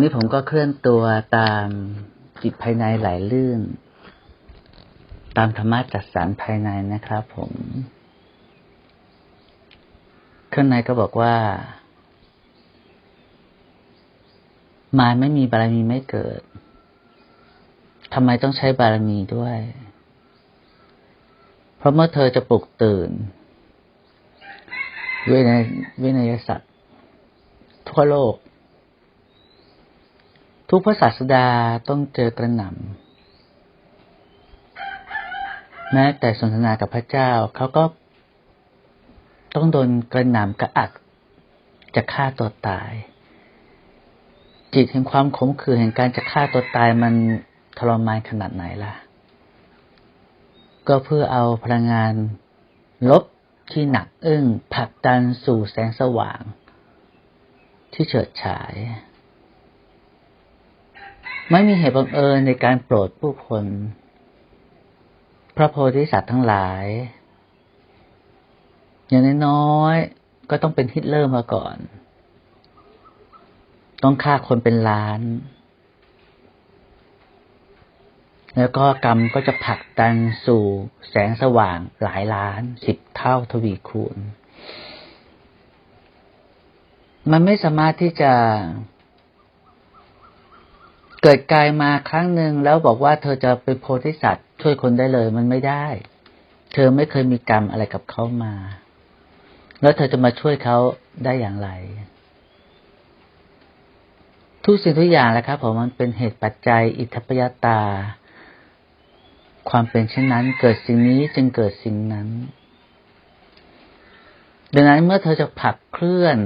นนี้ผมก็เคลื่อนตัวตามจิตภายในไหลลื่น ตามธรรมะจัดสรรภายในนะครับผมข้างในก็บอกว่ามารไม่มีบารมีไม่เกิดทำไมต้องใช้บารมีด้วย เพราะเมื่อเธอจะปลุกตื่นวินัยวินัยสัตว์ทั่วโลก ทุกพระศาสดาต้องเจอกระหน่ำแม้แต่สนทนากับพระเจ้าเขาก็ต้องโดนกระหน่ำกระอักจะฆ่าตัวตาย จิตแห่งความขมขื่นแห่งการจะฆ่าตัวตายมันทรมานขนาดไหนล่ะ ก็เพื่อเอาพลังงานลบที่หนักอึ้งผลักดันสู่แสงสว่าง ที่เฉิดฉาย ไม่มีเหตุบังเอิญในการโปรดผู้คน พระโพธิสัตว์ทั้งหลาย อย่างน้อยๆก็ต้องเป็นฮิตเลอร์มาก่อน ต้องฆ่าคนเป็นล้าน แล้วก็กรรมก็จะผลักดันสู่แสงสว่างหลายล้านสิบเท่าทวีคูณ มันไม่สามารถที่จะ เกิดกายมาครั้งหนึ่งแล้วบอกว่าเธอจะเป็นโพธิสัตว์ช่วยคนได้เลยมันไม่ได้ เธอไม่เคยมีกรรมอะไรกับเขามา แล้วเธอจะมาช่วยเขาได้อย่างไร ทุกสิ่งทุกอย่างแหละครับผมมันเป็นเหตุปัจจัย อิทธิปยตา ความเป็นเช่นนั้น เกิดสิ่งนี้จึงเกิดสิ่งนั้น ดังนั้นเมื่อเธอจะผลักเคลื่อน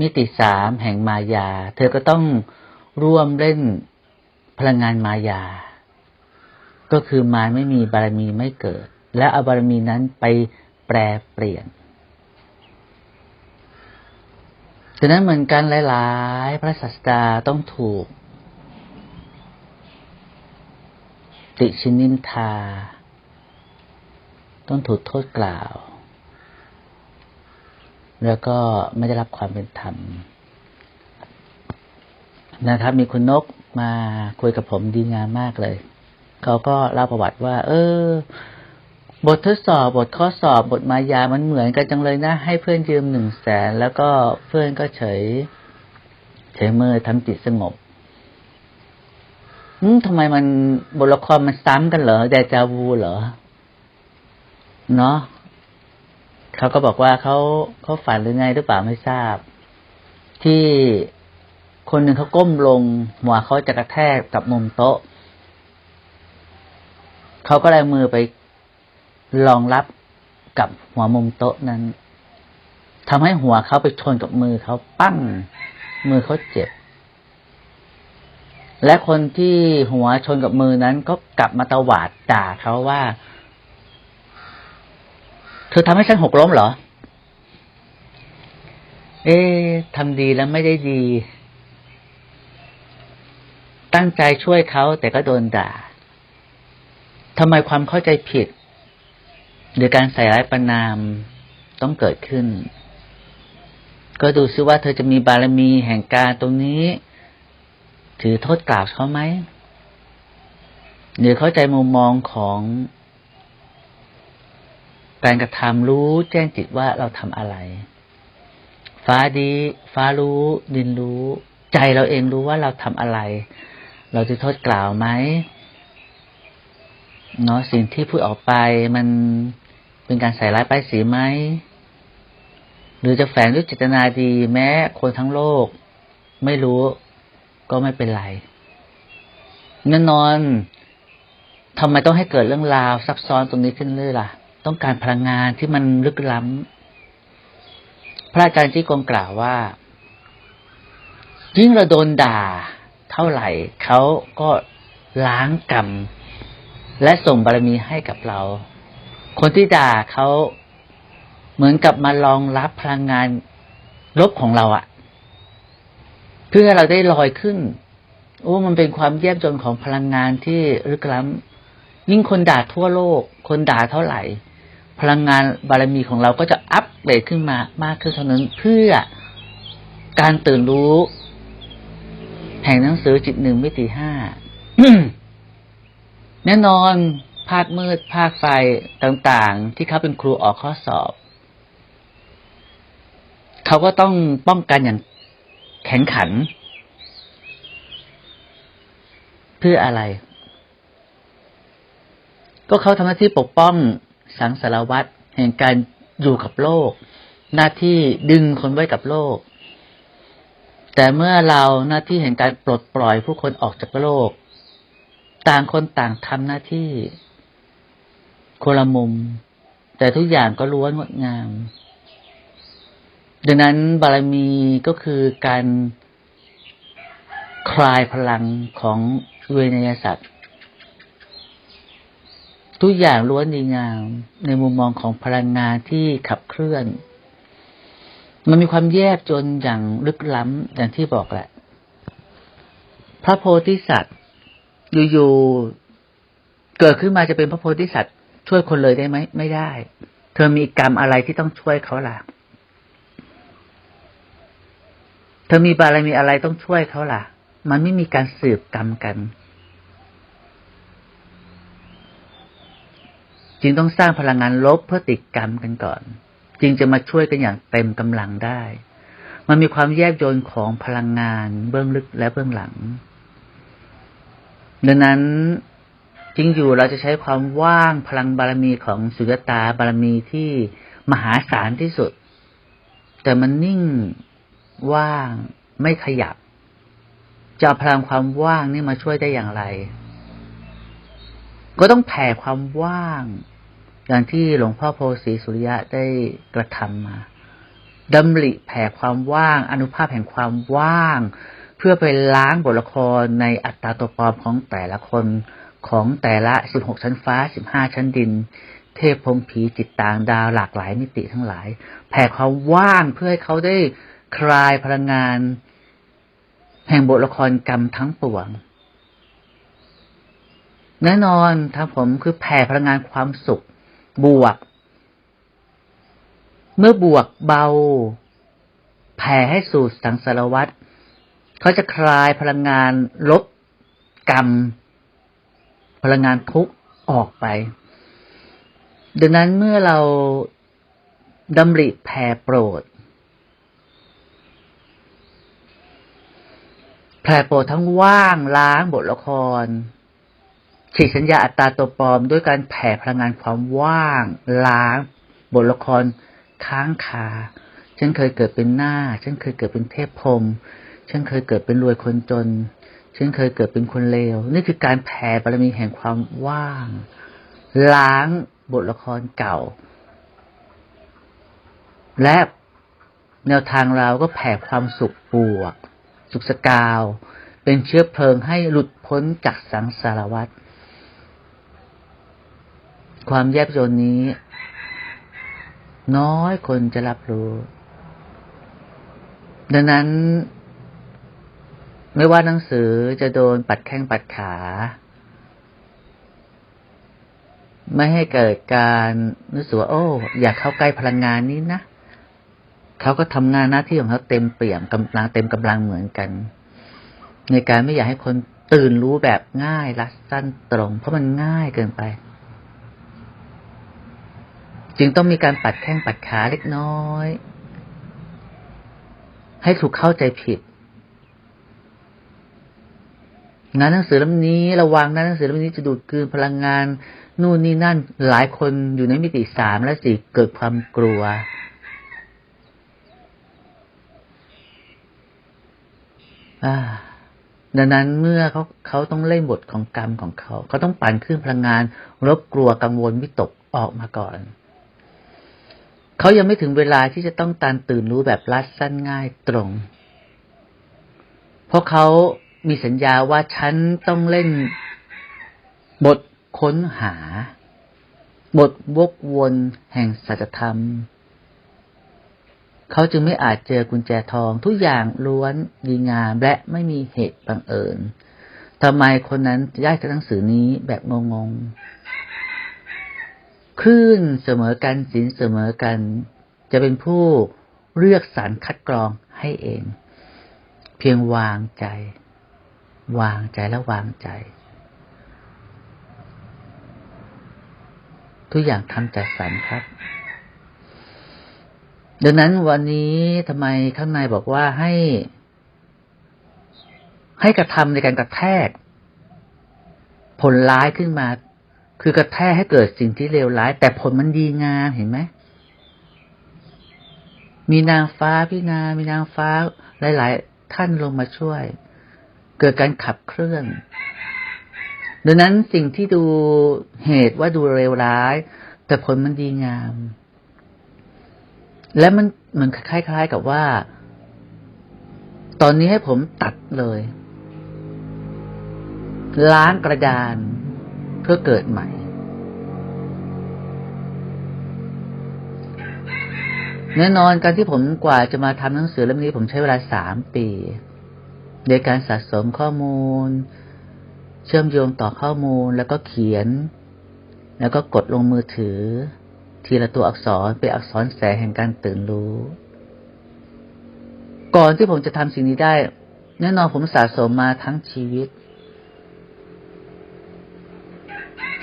มิติสามแห่งมายา เธอก็ต้องร่วมเล่น พลังงานมายา ก็คือมารไม่มีบารมีไม่เกิด และเอาบารมีนั้นไปแปรเปลี่ยนฉะนั้นเหมือนกันหลาย ๆ พระศาสดาต้องถูก ติชินินทา ต้องถูกโทษกล่าว แล้วก็ไม่ได้รับความเป็นธรรมนะครับ มีคุณนก มาคุยกับผมดีงามมากเลย เขาก็เล่าประวัติว่า เออ บททดสอบ บทข้อสอบบทมายามันเหมือนกันจังเลยนะ ให้เพื่อนยืมหนึ่งแสนแล้วก็เพื่อนก็เฉย เฉยเมื่อทำจิตสงบอืมทำไมมันบทละครมันซ้ำกันเหรอเดจาวูเหรอ เนาะเขาก็บอกว่าเขาเขาฝันหรือไงหรือเปล่าไม่ทราบ ที่ คนหนึ่งเขาก้มลง หัวเขาจะกระแทกกับมุมโต๊ะ เขาก็เลยมือไปรองรับกับหัวมุมโต๊ะนั้นทำให้หัวเขาไปชนกับมือเขาปั้ง มือเขาเจ็บ และคนที่หัวชนกับมือนั้นก็กลับมาตวาดด่าเขาว่า เธอทำให้ฉันหกล้มเหรอ เอ๊ะทำดีแล้วไม่ได้ดี ตั้งใจช่วยเขาแต่ก็โดนด่าทำไมความเข้าใจผิด หรือการใส่ร้ายประนามต้องเกิดขึ้น ก็ดูซิว่าเธอจะมีบารมีแห่งการตรงนี้ ถือโทษกล่าวเขาไหมหรือเข้าใจมุมมองของการกระทำรู้แจ้งจิตว่าเราทำอะไร ฟ้าดี ฟ้ารู้ ดินรู้ ใจเราเองรู้ว่าเราทำอะไร เราจะโทษกล่าวไหมเนาะสิ่งที่พูดออกไปมันเป็นการใส่ร้ายป้ายสีไหมหรือจะแฝงด้วยเจตนาดีแม้คนทั้งโลก ไม่รู้ก็ไม่เป็นไรแน่นอนทำไมต้องให้เกิดเรื่องราวซับซ้อนตรงนี้ขึ้นเลยล่ะ ต้องการพลังงานที่มันลึกล้ำพระอาจารย์จี้กงกล่าวว่า ยิ่งเราโดนด่า เท่าไหร่เขาก็ล้างกรรม และส่งบารมีให้กับเรา คนที่ด่าเขาเหมือนกับมารองรับพลังงานลบของเราอะเพื่อเราได้ลอยขึ้น โอ้ มันเป็นความแยบจนของพลังงานที่ลึกล้ำยิ่งคนด่าทั่วโลก คนด่าเท่าไหร่ พลังงานบารมีของเราก็จะอัปเกรดขึ้นมามากขึ้นเท่านั้นเพื่อการตื่นรู้ แห่งหนังสือจิตหนึ่งมิติห้าแน่นอนภาคมืดภาคไฟต่างๆ ที่เขาเป็นครูออกข้อสอบ เขาก็ต้องป้องกันอย่างแข็งขัน เพื่ออะไร ก็เขาทำหน้าที่ปกป้องสังสารวัตรแห่งการอยู่กับโลก หน้าที่ดึงคนไว้กับโลก แต่เมื่อเราหน้าที่แห่งการปลดปล่อยผู้คนออกจากโลก ต่างคนต่างทำหน้าที่คนละมุม แต่ทุกอย่างก็ล้วนงดงาม ดังนั้นบารมีก็คือการคลายพลังของเวนยสัตว์ทุกอย่างล้วนดีงามในมุมมองของพลังงานที่ขับเคลื่อน มันมีความแยบจนอย่างลึกล้ำอย่างที่บอกแหละ พระโพธิสัตว์อยู่ๆเกิดขึ้นมาจะเป็นพระโพธิสัตว์ช่วยคนเลยได้ไหมไม่ได้ เธอมีกรรมอะไรที่ต้องช่วยเขาล่ะ เธอมีบารมีอะไรต้องช่วยเขาล่ะ มันไม่มีการสืบกรรมกัน จึงต้องสร้างพลังงานลบเพื่อติดกรรมกันก่อน จึงจะมาช่วยกันอย่างเต็มกำลังได้ มันมีความแยกโยนของพลังงานเบื้องลึกและเบื้องหลัง ดังนั้นจริงอยู่เราจะใช้ความว่างพลังบารมีของสุญตาบารมีที่มหาศาลที่สุด แต่มันนิ่งว่างไม่ขยับ จะพลังความว่างนี่มาช่วยได้อย่างไร ก็ต้องแผ่ความว่าง อย่างที่หลวงพ่อโพสีสุริยะได้กระทำมาดำริแผ่ความว่าง อนุภาพแห่งความว่าง เพื่อไปล้างบทละครในอัตราตัวปลอมของแต่ละคนของแต่ละสิบหกชั้นฟ้าสิบห้าชั้นดิน เทพพรหมผีจิตต่างดาวหลากหลายมิติทั้งหลาย แผ่ความว่างเพื่อให้เขาได้คลายพลังงาน แห่งบทละครกรรมทั้งปวงแน่นอนถ้าผมคือแผ่พลังงานความสุข บวก เมื่อบวกเบา แผ่ให้สู่สังสารวัตรเขาจะคลายพลังงานลบกรรม พลังงานทุกข์ออกไป ดังนั้นเมื่อเราดำริแผ่โปรด แผ่โปรดทั้งว่างล้างบทละคร ฉีกสัญญาอัตตาตัวปลอม ด้วยการแผ่พลังงานความว่าง ล้าง บทละคร ค้างคา ฉันเคยเกิดเป็นหน้า ฉันเคยเกิดเป็นเทพพรมฉันเคยเกิดเป็นรวยคนจน ฉันเคยเกิดเป็นคนเลว นี่คือการแผ่บารมีแห่งความว่าง ล้างบทละครเก่า และแนวทางเราก็แผ่ความสุขบวก สุขสกาว เป็นเชื้อเพลิงให้หลุดพ้นจากสังสารวัฏ ความแยบยลนี้ น้อยคนจะรับรู้ ดังนั้น ไม่ว่าหนังสือจะโดนปัดแข้งปัดขา ไม่ให้เกิดการรู้สึกว่าโอ้ อยากเข้าใกล้พลังงานนี้นะเขาก็ทำงานหน้าที่ของเขาเต็มเปี่ยมกำลังเต็มกำลังเหมือนกัน ในการไม่อยากให้คนตื่นรู้แบบง่ายรัดสั้นตรง เพราะมันง่ายเกินไป จึงต้องมีการปัดแข้งปัดขาเล็กน้อย ให้ถูกเข้าใจผิด งานหนังสือเล่มนี้ระวังนะหนังสือเล่มนี้จะดูดกลืนพลังงาน นู่นนี่นั่น หลายคนอยู่ในมิติสามและสี่เกิดความกลัว ดังนั้นเมื่อเขาเขาต้องเล่นบทของกรรมของเขา เขาต้องปั่นขึ้นพลังงาน รบกลัวกังวลวิตกออกมาก่อน เขายังไม่ถึงเวลาที่จะต้องตานตื่นรู้แบบรัดสั้นง่ายตรง เพราะเขามีสัญญาว่าฉันต้องเล่น บทค้นหา บทวกวนแห่งสัจธรรม เขาจึงไม่อาจเจอกุญแจทองทุกอย่างล้วนดีงามและไม่มีเหตุบังเอิญทำไมคนนั้นย้ายจากหนังสือนี้แบบงงๆ คลื่นเสมอกันสินเสมอกัน จะเป็นผู้เลือกสรรคัดกรองให้เอง เพียงวางใจ วางใจและวางใจ ทุกอย่างทำจัดสรรครับ ดังนั้นวันนี้ทำไมข้างในบอกว่าให้ ให้กระทำในการกระแทก ผลร้ายขึ้นมา คือกระแทกให้เกิดสิ่งที่เลวร้าย แต่ผลมันดีงามเห็นไหมมีนางฟ้าพี่นา มีนางฟ้า หลาย ๆ ท่านลงมาช่วย เกิดการขับเคลื่อน ดังนั้นสิ่งที่ดูเหตุว่าดูเลวร้าย แต่ผลมันดีงาม และมันเหมือนคล้าย ๆ กับว่า ตอนนี้ให้ผมตัดเลย ล้างกระดานเพื่อเกิดใหม่ แน่นอนการที่ผมกว่าจะมาทำหนังสือเล่มนี้ผมใช้เวลาสามปีในการสะสมข้อมูล เชื่อมโยงต่อข้อมูลแล้วก็เขียน แล้วก็กดลงมือถือ ทีละตัวอักษรเป็นอักษรแสงแห่งการตื่นรู้ ก่อนที่ผมจะทำสิ่งนี้ได้ แน่นอนผมสะสมมาทั้งชีวิต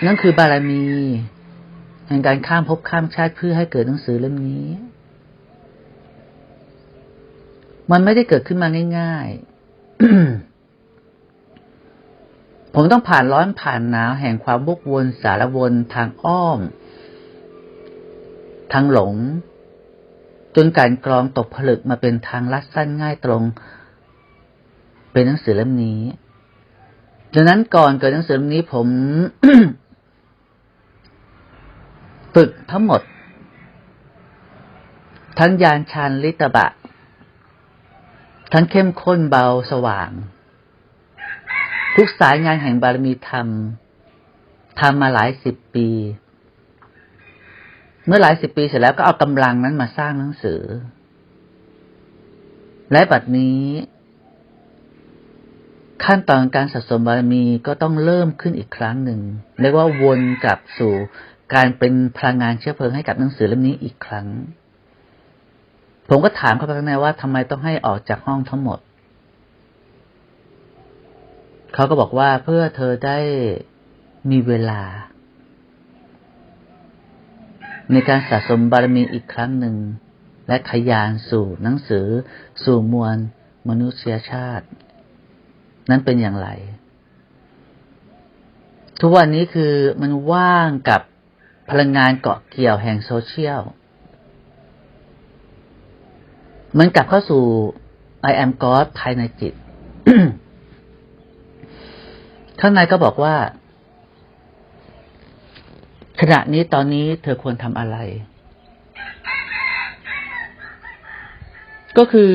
นั่นคือบารมีแห่งการข้ามภพข้ามชาติเพื่อให้เกิดหนังสือเล่มนี้ มันไม่ได้เกิดขึ้นมาง่าย ๆ ผมต้องผ่านร้อนผ่านหนาวแห่งความวกวนสารวนทางอ้อม ทางหลง จนการกรองตกผลึกมาเป็นทางลัดสั้นง่ายตรง เป็นหนังสือเล่มนี้ดังนั้นก่อนเกิดหนังสือเล่มนี้ผมฝึกทั้งหมด ทั้งยานชานลิตบะ ทั้งเข้มข้นเบาสว่าง ทุกสายงานแห่งบารมีธรรมทำมาหลายสิบปี เมื่อหลายสิบปีเสร็จแล้วก็เอากำลังนั้นมาสร้างหนังสือ และบัดนี้ ขั้นตอนการสะสมบารมีก็ต้องเริ่มขึ้นอีกครั้งหนึ่งเรียกว่าวนกลับสู่การเป็นพลังงานเชื้อเพลิงให้กับหนังสือเล่มนี้อีกครั้ง ผมก็ถามเขาไปข้างในว่าทำไมต้องให้ออกจากห้องทั้งหมด เขาก็บอกว่าเพื่อเธอได้มีเวลา ในการสะสมบารมีอีกครั้งหนึ่ง และขยานสู่หนังสือ สู่มวลมนุษยชาติ นั้นเป็นอย่างไร ทุกวันนี้คือมันว่างกับพลังงานเกาะเกี่ยวแห่งโซเชียล มันกลับเข้าสู่ I am God ภายในจิต ข้างในก็บอกว่า ขณะนี้ตอนนี้เธอควรทำอะไร ก็คือ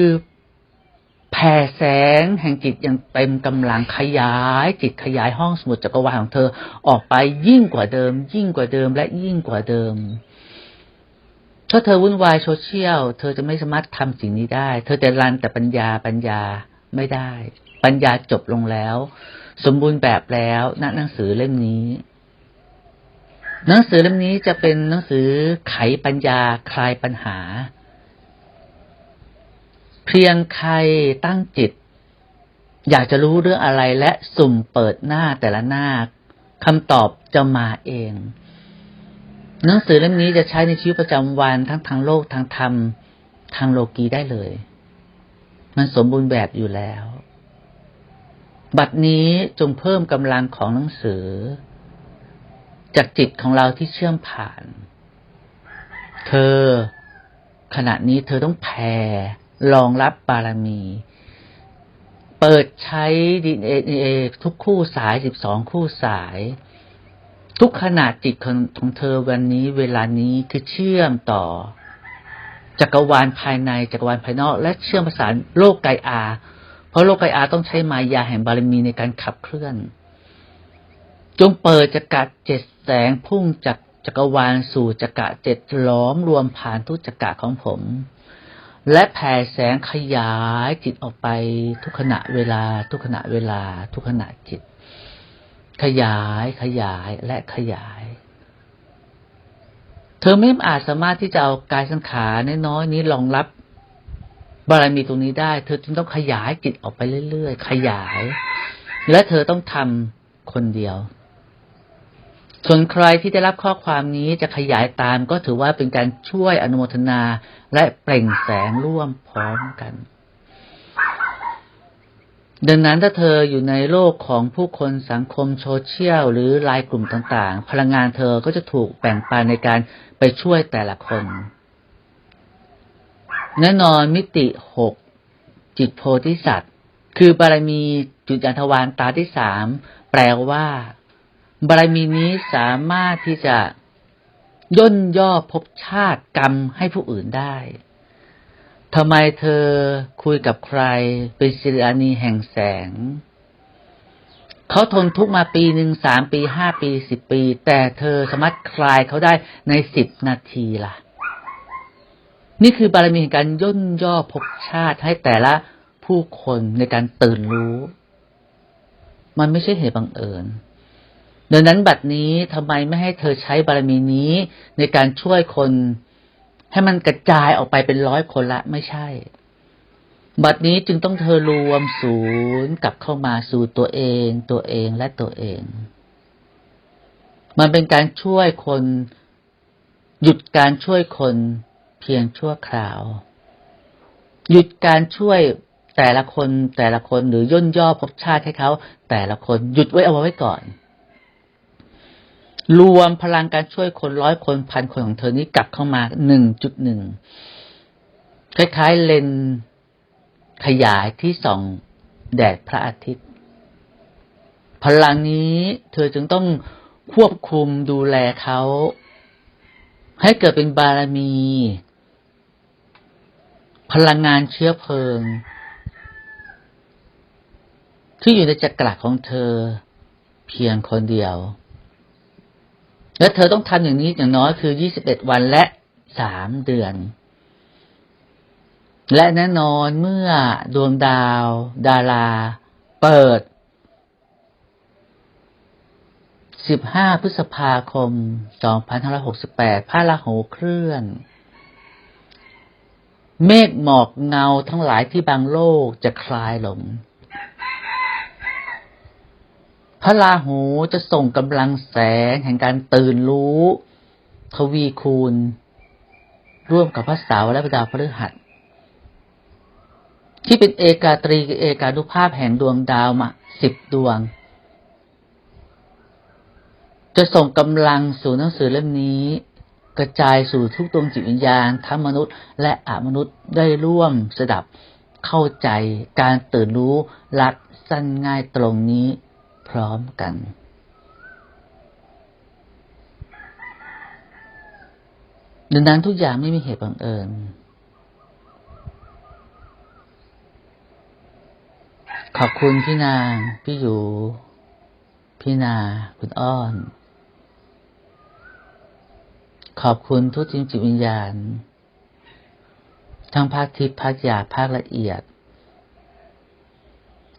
แผ่แสงแห่งจิตอย่างเต็มกำลังขยาย จิตขยายห้องสมุดจักรวาลของเธอออกไปยิ่งกว่าเดิม ยิ่งกว่าเดิมและยิ่งกว่าเดิม ถ้าเธอวุ่นวายโซเชียล เธอจะไม่สามารถทำสิ่งนี้ได้ เธอแต่รันแต่ปัญญาปัญญาไม่ได้ ปัญญาจบลงแล้ว สมบูรณ์แบบแล้วณหนังสือเล่มนี้ หนังสือเล่มนี้จะเป็นหนังสือไขปัญญาคลายปัญหา เพียงใครตั้งจิต อยากจะรู้เรื่องอะไรและสุ่มเปิดหน้าแต่ละหน้าคำตอบจะมาเอง หนังสือเล่มนี้จะใช้ในชีวิตประจำวันทั้งทางโลกทางธรรม ทางโลกีได้เลย มันสมบูรณ์แบบอยู่แล้ว บัดนี้จงเพิ่มกำลังของหนังสือ จากจิตของเราที่เชื่อมผ่าน เธอ ขณะนี้เธอต้องแผ่รองรับบารมี เปิดใช้ดีเอทุกคู่สายสิบสองคู่สาย ทุกขณะจิตของของเธอวันนี้เวลานี้คือเชื่อมต่อ จักรวาลภายในจักรวาลภายนอก และเชื่อมประสานโลกไกอา เพราะโลกไกอาต้องใช้มายาแห่งบารมีในการขับเคลื่อน จงเปิดจักระเจ็ดแสงพุ่งจากจักรวาลสู่จักระเจ็ดล้อมรวมผ่านทุกจักระของผม และแผ่แสงขยายจิตออกไปทุกขณะเวลา ทุกขณะเวลา ทุกขณะจิต ขยายขยายและขยาย เธอไม่อาจสามารถที่จะเอากายสังขารน้อยๆนี้รองรับบารมีตรงนี้ได้ เธอจึงต้องขยายจิตออกไปเรื่อยๆ ขยาย และเธอต้องทำคนเดียว ส่วนใครที่ได้รับข้อความนี้จะขยายตามก็ถือว่าเป็นการช่วยอนุโมทนาและเปล่งแสงร่วมพร้อมกัน ดังนั้นถ้าเธออยู่ในโลกของผู้คนสังคมโซเชียลหรือไลน์กลุ่มต่างๆ พลังงานเธอก็จะถูกแบ่งปันในการไปช่วยแต่ละคน แน่นอนมิติหกจิตโพธิสัตว์ คือบารมีจุดยันทวารตาที่สามแปลว่า บารมีนี้สามารถที่จะย่นย่อภพชาติกรรมให้ผู้อื่นได้ ทำไมเธอคุยกับใครเป็นศิริอานีแห่งแสง เขาทนทุกมาปีหนึ่งสามปีห้าปีสิบปี แต่เธอสามารถคลายเขาได้ในสิบนาทีล่ะ นี่คือบารมีแห่งการย่นย่อภพชาติให้แต่ละผู้คนในการตื่นรู้ มันไม่ใช่เหตุบังเอิญดังนั้นบัดนี้ทำไมไม่ให้เธอใช้บารมีนี้ในการช่วยคน ให้มันกระจายออกไปเป็นร้อยคนละไม่ใช่ บัดนี้จึงต้องเธอรวมศูนย์กลับเข้ามาสู่ตัวเอง ตัวเองและตัวเอง มันเป็นการช่วยคน หยุดการช่วยคนเพียงชั่วคราว หยุดการช่วยแต่ละคนแต่ละคนหรือย่นย่อภพชาติให้เขา แต่ละคนหยุดไว้เอาไว้ก่อน รวมพลังการช่วยคนร้อยคนพันคนของเธอนี้กลับเข้ามาหนึ่งจุดหนึ่งคล้ายๆเลนขยายที่ส่องแดดพระอาทิตย์ พลังนี้เธอจึงต้องควบคุมดูแลเขา ให้เกิดเป็นบารมี พลังงานเชื้อเพลิง ที่อยู่ในจักระของเธอเพียงคนเดียว และเธอต้องทำอย่างนี้อย่างน้อยคือ 21 วันและ 3 เดือน และแน่นอนเมื่อดวงดาว ดารา เปิด 15 พฤษภาคม 2568 พระราหูเคลื่อน เมฆหมอกเงาทั้งหลายที่บางโลกจะคลายลง พระราหูจะส่งกำลังแสงแห่งการตื่นรู้ ทวีคูณ ร่วมกับพระเสาร์และพระดาวพฤหัส ที่เป็นเอกาตรีกับเอกานุภาพแห่งดวงดาวมาสิบดวง จะส่งกำลังสู่หนังสือเล่มนี้ กระจายสู่ทุกดวงจิตวิญญาณทั้งมนุษย์ และอมนุษย์ได้ร่วมสดับเข้าใจการตื่นรู้รัดสั้นง่ายตรงนี้ พร้อมกัน ดังนั้นทุกอย่างไม่มีเหตุบังเอิญ ขอบคุณพี่นาง พี่อยู่ พี่นา คุณอ้อน ขอบคุณทุกจิตจิตวิญญาณ ทั้งภาคทิพย์ภาคหยาบภาคละเอียด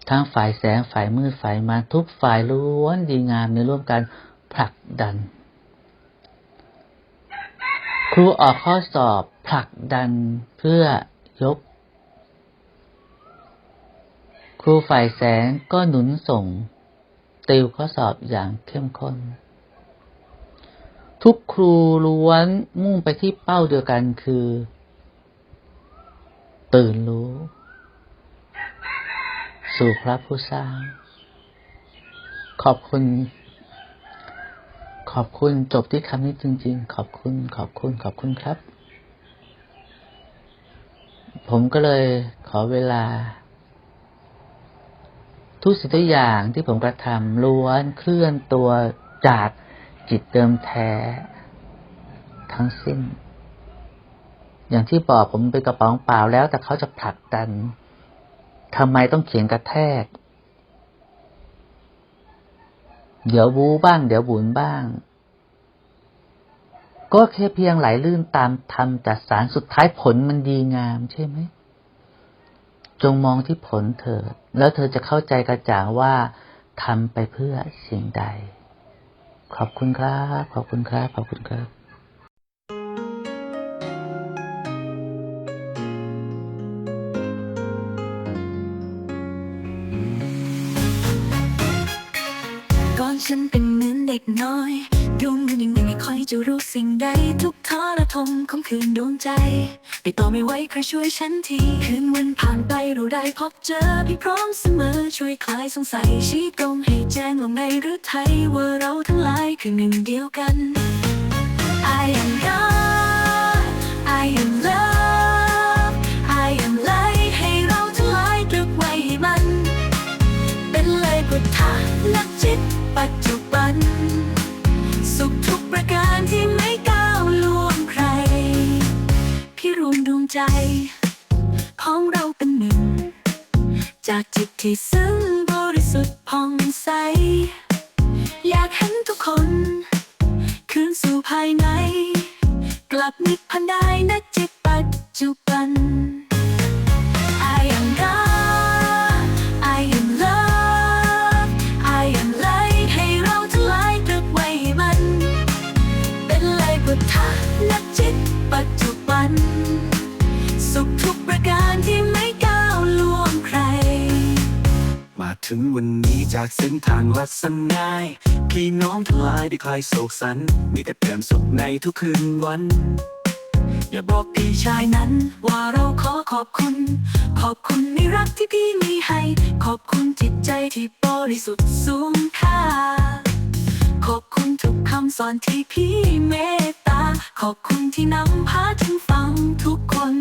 ทั้งฝ่ายแสงฝ่ายมืดฝ่ายมารทุกฝ่ายล้วนดีงามในร่วมกันผลักดัน ครูออกข้อสอบผลักดันเพื่อยก ครูฝ่ายแสงก็หนุนส่ง ติวข้อสอบอย่างเข้มข้น ทุกครูล้วนมุ่งไปที่เป้าเดียวกันคือ ตื่นรู้ สู่พระผู้สร้าง ขอบคุณ ขอบคุณจบที่คำนี้จริง ๆ ขอบคุณ ขอบคุณ ขอบคุณครับ ผมก็เลยขอเวลา ทุกสิ่งทุกอย่างที่ผมกระทำล้วนเคลื่อนตัวจากจิตเดิมแท้ ทั้งสิ้น อย่างที่บอกผมเป็นกระป๋องเปล่าแล้ว แต่เขาจะผลักดัน ทำไมต้องเขียนกระแทก เดี๋ยวบูบ้าง เดี๋ยวบุญบ้าง ก็แค่เพียงไหลลื่นตามธรรมจัดสารสุดท้ายผลมันดีงามใช่ไหม จงมองที่ผลเถิด แล้วเธอจะเข้าใจกระจ่างว่าทำไปเพื่อสิ่งใด ขอบคุณครับ ขอบคุณครับ ขอบคุณครับ จะรู้สิ่งใดทุกทอรทมของคืนดวงใจไปต่อไม่ไหวใครช่วยฉันที คืนวันผ่านไปเราได้พบเจอพี่พร้อมเสมอช่วยคลายสงสัยชี้ตรงให้แจ้งลงในหรือไทยว่าเราทั้งหลายคือหนึ่งเดียวกัน I am God ใจของเราเป็นหนึ่ง จากจิตที่ซึ้งบริสุทธิ์ผ่องใส อยากเห็นทุกคนคืนสู่ภายใน กลับนิพพานได้ณจิตปัจจุบัน I am God I am love I am light ให้เราทั้งหลายตรึกไว้มัน เป็นเลยพุทธะนักจิตปัจจุบัน ถึงวันนี้จากเส้นทางลัดสันง่ายพี่น้องทั้งหลายได้คลายโศกสัน มีแต่เติมสุขในทุกคืนวัน อย่าบอกพี่ชายนั้น ว่าเราขอขอบคุณ ขอบคุณในรักที่พี่มีให้ ขอบคุณจิตใจที่บริสุทธิ์สูงค่า ขอบคุณทุกคำสอนที่พี่เมตตา ขอบคุณที่นำพาถึงฟังทุกคน